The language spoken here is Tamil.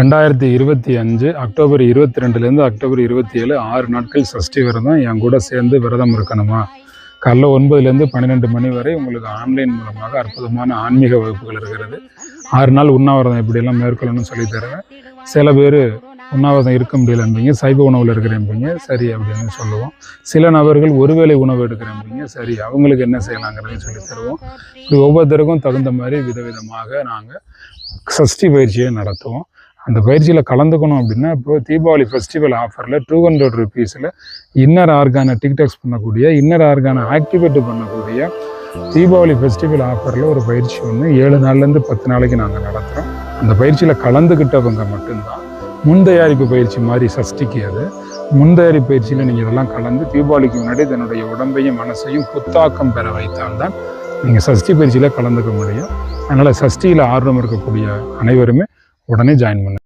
ரெண்டாயிரத்தி இருபத்தி அஞ்சு அக்டோபர் இருபத்தி ரெண்டுலேருந்து அக்டோபர் இருபத்தி ஏழு ஆறு நாட்கள் சஷ்டி விரதம் என் கூட சேர்ந்து விரதம் இருக்கணுமா? காலைல ஒன்பதுலேருந்து பன்னிரெண்டு மணி வரை உங்களுக்கு ஆன்லைன் மூலமாக அற்புதமான ஆன்மீக வகுப்புகள் இருக்கிறது. ஆறு நாள் உண்ணாவிரதம் எப்படியெல்லாம் மேற்கொள்ளணும்னு சொல்லி தருவேன். சில பேர் உண்ணாவிரதம் இருக்க முடியலம்பீங்க சைவ உணவில் இருக்கிறேன்பீங்க சரி அப்படின்னு சொல்லுவோம். சில நபர்கள் ஒருவேளை உணவு எடுக்கிறேன்பீங்க சரி அவங்களுக்கு என்ன செய்யலாங்கிறதையும் சொல்லித் தருவோம். இப்படி ஒவ்வொருத்தருக்கும் தகுந்த மாதிரி விதவிதமாக நாங்கள் சஷ்டி பயிற்சியை நடத்துவோம். அந்த பயிற்சியில் கலந்துக்கணும் அப்படின்னா இப்போ தீபாவளி ஃபெஸ்டிவல் ஆஃபரில் டூ ஹண்ட்ரட் ருபீஸில் இன்னர் ஆர்கானை டிக்டாக்ஸ் பண்ணக்கூடிய இன்னர் ஆர்கானை ஆக்டிவேட் பண்ணக்கூடிய தீபாவளி ஃபெஸ்டிவல் ஆஃபரில் ஒரு பயிற்சி ஒன்று ஏழு நாள்லேருந்து பத்து நாளைக்கு நாங்கள் நடத்துகிறோம் அந்த பயிற்சியில் கலந்துக்கிட்டவங்க மட்டும்தான். முன்தயாரிப்பு பயிற்சி மாதிரி சஷ்டிக்கு அது முன்தயாரிப்பு பயிற்சியில் நீங்கள் இதெல்லாம் கலந்து தீபாவளிக்கு முன்னாடி தன்னுடைய உடம்பையும் மனசையும் புத்தாக்கம் பெற வைத்தால்தான் நீங்கள் சஷ்டி பயிற்சியில் கலந்துக்க முடியும். அதனால் சஷ்டியில் ஆர்வம் இருக்கக்கூடிய அனைவருமே உடனே ஜாயின் பண்ணு.